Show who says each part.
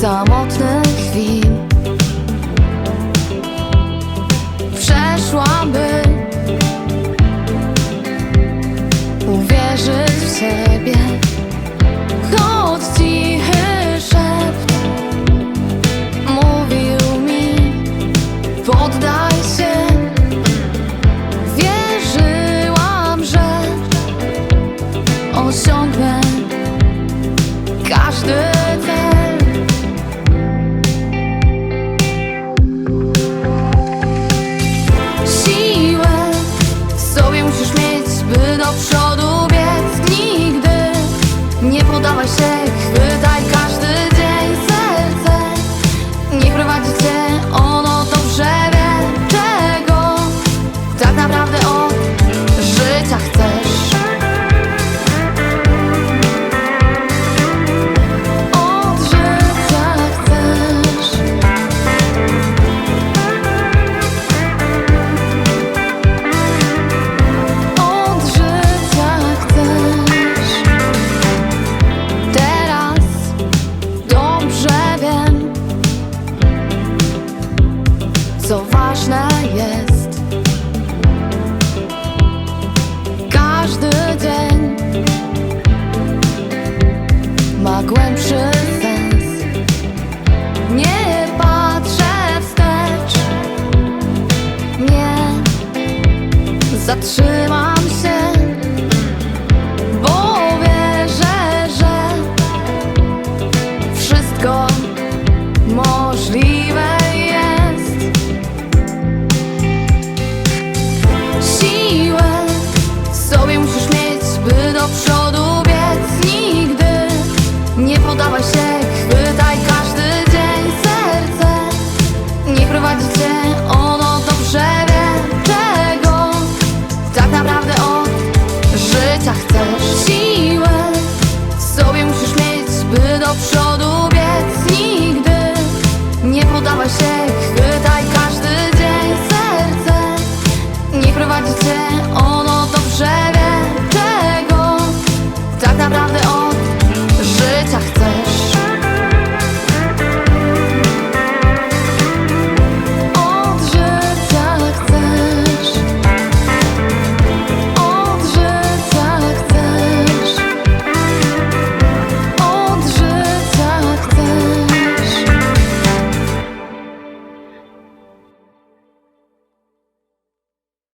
Speaker 1: samotnych chwil Przeszłaby Uwierzyć w siebie. Choć cichy szept Mówił mi Poddaj się. Wierzyłam, że Osiągnę Każdy co ważne jest. Każdy dzień ma głębszy sens. Nie patrzę wstecz. Nie zatrzymam przodu biec nigdy. Nie podawaj się, chwytaj każdy dzień serce. Nie prowadzi cię, ono dobrze wie czego Tak naprawdę od życia chcesz. Siły